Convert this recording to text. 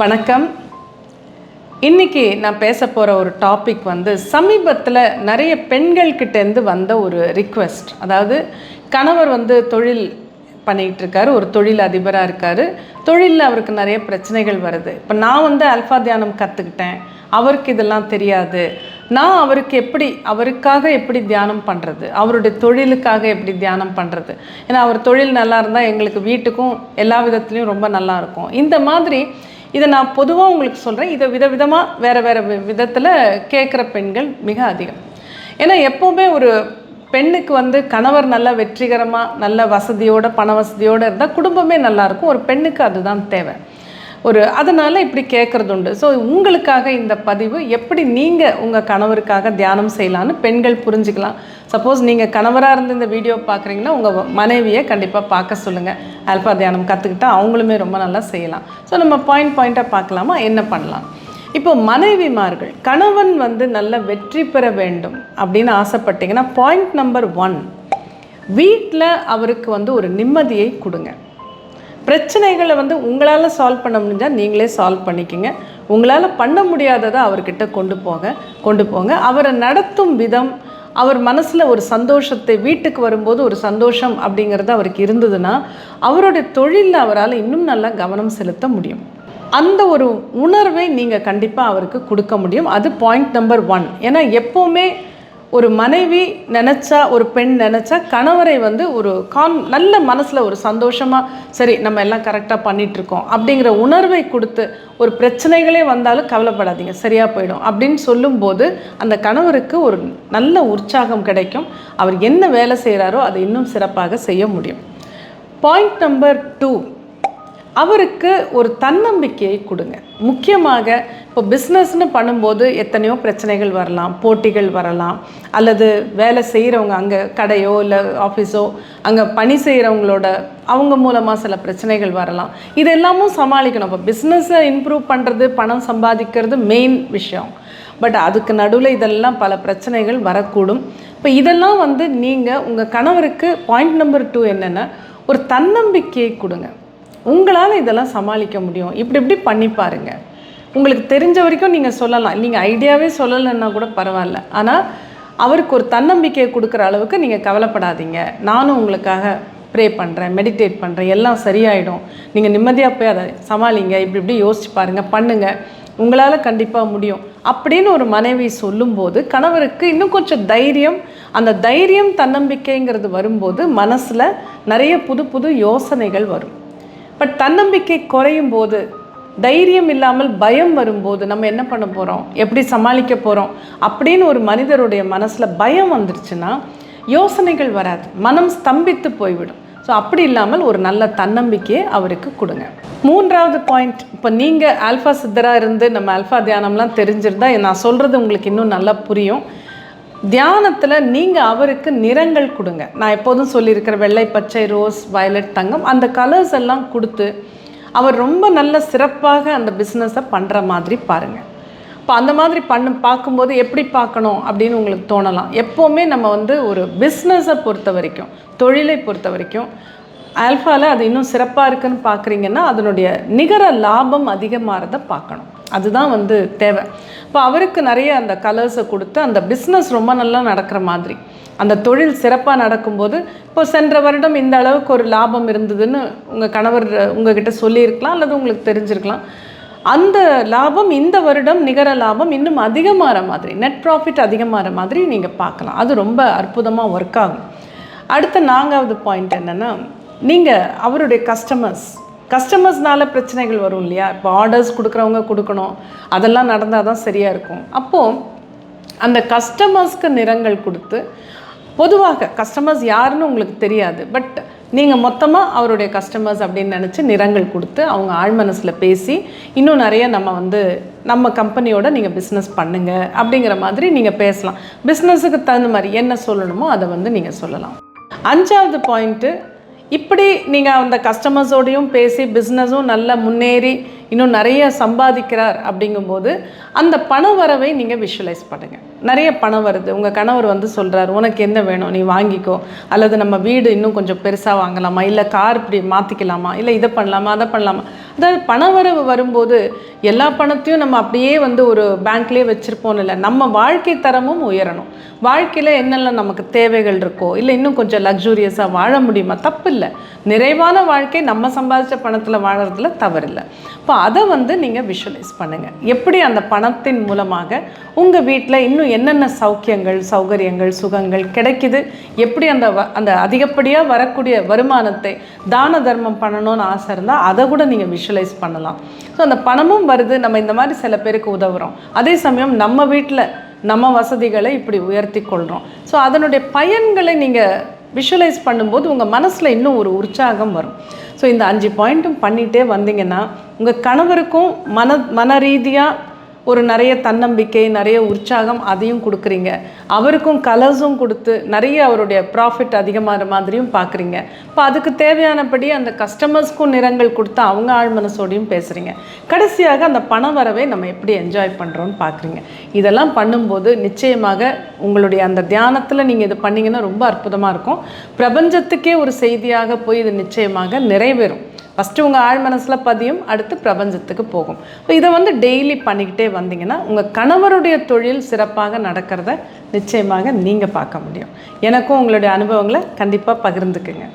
வணக்கம். இன்னைக்கு நான் பேச போகிற ஒரு டாபிக் வந்து சமீபத்தில் நிறைய பெண்கள்கிட்டேருந்து வந்த ஒரு ரிக்வெஸ்ட் அதாவது கணவர் வந்து தொழில் பண்ணிகிட்டு இருக்காரு ஒரு தொழில் அதிபராக இருக்காரு. தொழிலில் அவருக்கு நிறைய பிரச்சனைகள் வருது. இப்போ நான் வந்து அல்ஃபா தியானம் கற்றுக்கிட்டேன் அவருக்கு இதெல்லாம் தெரியாது. நான் அவருக்கு எப்படி அவருக்காக எப்படி தியானம் பண்ணுறது அவருடைய தொழிலுக்காக எப்படி தியானம் பண்ணுறது ஏன்னா அவர் தொழில் நல்லா இருந்தால் எங்களுக்கு வீட்டுக்கும் எல்லா விதத்துலேயும் ரொம்ப நல்லா இருக்கும். இந்த மாதிரி இதை நான் பொதுவாக உங்களுக்கு சொல்கிறேன் இதை விதவிதமாக வேறு வேறு விதத்தில் கேட்குற பெண்கள் மிக அதிகம். ஏன்னா எப்போவுமே ஒரு பெண்ணுக்கு வந்து கணவர் நல்ல வெற்றிகரமாக நல்ல வசதியோட பண வசதியோடு இருந்தால் குடும்பமே நல்லாயிருக்கும் ஒரு பெண்ணுக்கு அதுதான் தேவை. ஒரு அதனால் இப்படி கேட்குறது உண்டு ஸோ உங்களுக்காக இந்த பதிவு எப்படி நீங்கள் உங்கள் கணவருக்காக தியானம் செய்யலான்னு பெண்கள் புரிஞ்சுக்கலாம். சப்போஸ் நீங்கள் கணவராக இருந்து இந்த வீடியோ பார்க்குறீங்கன்னா உங்கள் மனைவியை கண்டிப்பாக பார்க்க சொல்லுங்கள் அல்பா தியானம் கற்றுக்கிட்டா அவங்களுமே ரொம்ப நல்லா செய்யலாம். ஸோ நம்ம பாயிண்ட் பாயிண்ட்டாக பார்க்கலாமா? என்ன பண்ணலாம்? இப்போ மனைவிமார்கள் கணவன் வந்து நல்ல வெற்றி பெற வேண்டும் அப்படின்னு ஆசைப்பட்டீங்கன்னா பாயிண்ட் நம்பர் ஒன் வீட்டில் அவருக்கு வந்து ஒரு நிம்மதியை கொடுங்க. பிரச்சனைகளை வந்து உங்களால் சால்வ் பண்ண முடிஞ்சால் நீங்களே சால்வ் பண்ணிக்கோங்க. உங்களால் பண்ண முடியாததை அவர்கிட்ட கொண்டு போங்க கொண்டு போங்க. அவரை நடத்தும் விதம் அவர் மனசில் ஒரு சந்தோஷத்தை வீட்டுக்கு வரும்போது ஒரு சந்தோஷம் அப்படிங்கிறது அவருக்கு இருந்ததுன்னா அவருடைய தொழிலில் அவரால் இன்னும் நல்லா கவனம் செலுத்த முடியும். அந்த ஒரு உணர்வை நீங்கள் கண்டிப்பாக அவருக்கு கொடுக்க முடியும். அது பாயிண்ட் நம்பர் ஒன் ஏன்னா எப்போவுமே ஒரு மனைவி நினச்சா ஒரு பெண் நினச்சா கணவரை வந்து ஒரு கான் நல்ல மனசில் ஒரு சந்தோஷமாக சரி நம்ம எல்லாம் கரெக்டாக பண்ணிகிட்ருக்கோம் அப்படிங்கிற உணர்வை கொடுத்து ஒரு பிரச்சனைகளே வந்தாலும் கவலைப்படாதீங்க சரியாக போயிடும் அப்படின்னு சொல்லும்போது அந்த கணவருக்கு ஒரு நல்ல உற்சாகம் கிடைக்கும். அவர் என்ன வேலை செய்கிறாரோ அதை இன்னும் சிறப்பாக செய்ய முடியும். பாயிண்ட் நம்பர் டூ அவருக்கு ஒரு தன்னம்பிக்கையை கொடுங்க. முக்கியமாக இப்போ பிஸ்னஸ்னு பண்ணும்போது எத்தனையோ பிரச்சனைகள் வரலாம் போட்டிகள் வரலாம். அல்லது வேலை செய்கிறவங்க அங்கே கடையோ இல்லை ஆஃபீஸோ அங்கே பணி செய்கிறவங்களோட அவங்க மூலமாக சில பிரச்சனைகள் வரலாம். இது எல்லாமும் சமாளிக்கணும். இப்போ பிஸ்னஸை இம்ப்ரூவ் பண்ணுறது பணம் சம்பாதிக்கிறது மெயின் விஷயம். பட் அதுக்கு நடுவில் இதெல்லாம் பல பிரச்சனைகள் வரக்கூடும். இப்போ இதெல்லாம் வந்து நீங்கள் உங்கள் கணவருக்கு பாயிண்ட் நம்பர் டூ என்னென்னா ஒரு தன்னம்பிக்கையை கொடுங்க. உங்களால் இதெல்லாம் சமாளிக்க முடியும். இப்படி இப்படி பண்ணி பாருங்க. உங்களுக்கு தெரிஞ்ச வரைக்கும் நீங்கள் சொல்லலாம். நீங்கள் ஐடியாவே சொல்லலைன்னா கூட பரவாயில்ல. ஆனால் அவருக்கு ஒரு தன்னம்பிக்கையை கொடுக்குற அளவுக்கு நீங்கள் கவலைப்படாதீங்க. நானும் உங்களுக்காக ப்ரே பண்ணுறேன் மெடிடேட் பண்ணுறேன் எல்லாம் சரியாயிடும். நீங்கள் நிம்மதியாக போய் அதை சமாளிங்க. இப்படி இப்படி யோசிச்சு பாருங்கள் பண்ணுங்கள் உங்களால் கண்டிப்பாக முடியும். அப்படின்னு ஒரு மனைவி சொல்லும்போது கணவருக்கு இன்னும் கொஞ்சம் தைரியம் அந்த தைரியம் தன்னம்பிக்கைங்கிறது வரும்போது மனசில் நிறைய புது புது யோசனைகள் வரும். பட் தன்னம்பிக்கை குறையும் போது தைரியம் இல்லாமல் பயம் வரும்போது நம்ம என்ன பண்ண போகிறோம் எப்படி சமாளிக்க போகிறோம் அப்படின்னு ஒரு மனிதருடைய மனசில் பயம் வந்துருச்சுன்னா யோசனைகள் வராது. மனம் ஸ்தம்பித்து போய்விடும். ஸோ அப்படி இல்லாமல் ஒரு நல்ல தன்னம்பிக்கையை அவருக்கு கொடுங்க. மூன்றாவது பாயிண்ட் இப்போ நீங்கள் ஆல்ஃபா சித்தராக இருந்து நம்ம ஆல்ஃபா தியானம்லாம் தெரிஞ்சிருந்தா நான் சொல்கிறது உங்களுக்கு இன்னும் நல்லா புரியும். தியானத்தில் நீங்கள் அவருக்கு நிறங்கள் கொடுங்க. நான் எப்போதும் சொல்லியிருக்கிற வெள்ளை பச்சை ரோஸ் வயலட் தங்கம் அந்த கலர்ஸ் எல்லாம் கொடுத்து அவர் ரொம்ப நல்ல சிறப்பாக அந்த பிஸ்னஸை பண்ணுற மாதிரி பாருங்கள் இப்போ அந்த மாதிரி பண்ணு பார்க்கும்போது எப்படி பார்க்கணும் அப்படின்னு உங்களுக்கு தோணலாம். எப்போவுமே நம்ம வந்து ஒரு பிஸ்னஸை பொறுத்த வரைக்கும் தொழிலை பொறுத்த வரைக்கும் ஆல்ஃபாவில் அது இன்னும் சிறப்பாக இருக்குன்னு பார்க்குறீங்கன்னா அதனுடைய நிகர லாபம் அதிகமாகிறத பார்க்கணும். அதுதான் வந்து தேவை. இப்போ அவருக்கு நிறைய அந்த கலர்ஸை கொடுத்து அந்த பிஸ்னஸ் ரொம்ப நல்லா நடக்கிற மாதிரி. அந்த தொழில் சிறப்பாக நடக்கும்போது இப்போ சென்ற வருடம் இந்த அளவுக்கு ஒரு லாபம் இருந்ததுன்னு உங்கள் கணவர் உங்ககிட்ட சொல்லியிருக்கலாம் அல்லது உங்களுக்கு தெரிஞ்சிருக்கலாம். அந்த லாபம் இந்த வருடம் நிகர லாபம் இன்னும் அதிகமாகிற மாதிரி நெட் ப்ராஃபிட் அதிகமாகிற மாதிரி நீங்கள் பார்க்கலாம். அது ரொம்ப அற்புதமாக ஒர்க் ஆகும். அடுத்த நான்காவது பாயிண்ட் என்னென்னா நீங்கள் அவருடைய கஸ்டமர்ஸ் கஸ்டமர்ஸ்னால பிரச்சனைகள் வரும் இல்லையா? இப்போ ஆர்டர்ஸ் கொடுக்குறவங்க கொடுக்கணும். அதெல்லாம் நடந்தால் தான் சரியாக இருக்கும். அப்போது அந்த கஸ்டமர்ஸ்க்கு நிறங்கள் கொடுத்து பொதுவாக கஸ்டமர்ஸ் யாருன்னு உங்களுக்கு தெரியாது பட் நீங்கள் மொத்தமாக அவருடைய கஸ்டமர்ஸ் அப்படின்னு நினச்சி நிறங்கள் கொடுத்து அவங்க ஆழ்மனசில் பேசி இன்னும் நிறைய நம்ம வந்து நம்ம கம்பெனியோட நீங்கள் பிஸ்னஸ் பண்ணுங்கள் அப்படிங்கிற மாதிரி நீங்கள் பேசலாம். பிஸ்னஸுக்கு தகுந்த மாதிரி என்ன சொல்லணுமோ அதை வந்து நீங்கள் சொல்லலாம். அஞ்சாவது பாயிண்ட்டு இப்படி நீங்கள் அந்த கஸ்டமர்ஸோடையும் பேசி பிஸ்னஸும் நல்லா முன்னேறி இன்னும் நிறைய சம்பாதிக்கிறார் அப்படிங்கும்போது அந்த பண வரவை நீங்கள் விஷுவலைஸ் பண்ணுங்கள் நிறைய பணம் வருது. உங்கள் கணவர் வந்து சொல்கிறார் உனக்கு என்ன வேணும்? நீ வாங்கிக்கோ. அல்லது நம்ம வீடு இன்னும் கொஞ்சம் பெருசாக வாங்கலாமா? இல்லை கார் இப்படி மாற்றிக்கலாமா இல்லை இதை பண்ணலாமா? அதை பண்ணலாமா? அதாவது பணவரவு வரும்போது எல்லா பணத்தையும் நம்ம அப்படியே வந்து ஒரு பேங்க்லேயே வச்சுருப்போம் இல்லை. நம்ம வாழ்க்கை தரமும் உயரணும். வாழ்க்கையில் என்னெல்லாம் நமக்கு தேவைகள் இருக்கோ இல்லை இன்னும் கொஞ்சம் லக்ஸூரியஸாக வாழ முடியுமா? தப்பு இல்லை. நிறைவான வாழ்க்கை நம்ம சம்பாதிச்ச பணத்தில் வாழறதுல தவறில்லை. இப்போ அதை வந்து நீங்கள் விஷுவலைஸ் பண்ணுங்கள் எப்படி அந்த பணத்தின் மூலமாக உங்கள் வீட்டில் இன்னும் என்னென்ன சௌக்கியங்கள் சௌகரியங்கள் சுகங்கள் கிடைக்குது? எப்படி அந்த வ- அந்த அதிகப்படியாக வரக்கூடிய வருமானத்தை தான தர்மம் பண்ணணும்னு ஆசை இருந்தால் அதை கூட நீங்கள் விஷுவலைஸ் பண்ணலாம். ஸோ அந்த பணமும் வருது. நம்ம இந்த மாதிரி சில பேருக்கு உதவுறோம். அதே சமயம் நம்ம வீட்டில் நம்ம வசதிகளை இப்படி உயர்த்தி கொள்கிறோம் ஸோ அதனுடைய பயன்களை நீங்கள் விஷுவலைஸ் பண்ணும்போது உங்கள் மனசில் இன்னும் ஒரு உற்சாகம் வரும். ஸோ இந்த அஞ்சு பாயிண்ட்டும் பண்ணிகிட்டே வந்தீங்கன்னா உங்கள் கணவருக்கும் மன மன ரீதியாக ஒரு நிறைய தன்னம்பிக்கை நிறைய உற்சாகம் அதையும் கொடுக்குறீங்க. அவருக்கும் கலர்ஸும் கொடுத்து நிறைய அவருடைய ப்ராஃபிட் அதிகமாகிற மாதிரியும் பார்க்குறீங்க. இப்போ அதுக்கு தேவையானபடி அந்த கஸ்டமர்ஸ்க்கும் நிறங்கள் கொடுத்து அவங்க ஆழ் மனசோடையும் பேசுகிறீங்க கடைசியாக அந்த பண வரவை நம்ம எப்படி என்ஜாய் பண்ணுறோன்னு பார்க்குறீங்க. இதெல்லாம் பண்ணும்போது நிச்சயமாக உங்களுடைய அந்த தியானத்தில் நீங்கள் இது பண்ணீங்கன்னா ரொம்ப அற்புதமாக இருக்கும். பிரபஞ்சத்துக்கே ஒரு செய்தியாக போய் இது நிச்சயமாக நிறைவேறும். ஃபஸ்ட்டு உங்கள் ஆழ் மனசில் பதியும் அடுத்து பிரபஞ்சத்துக்கு போகும். ஸோ இதை வந்து டெய்லி பண்ணிக்கிட்டே வந்தீங்கன்னா உங்கள் கணவருடைய தொழில் சிறப்பாக நடக்கிறத நிச்சயமாக நீங்கள் பார்க்க முடியும். எனக்கும் உங்களுடைய அனுபவங்களை கண்டிப்பாக பகிர்ந்துக்குங்க.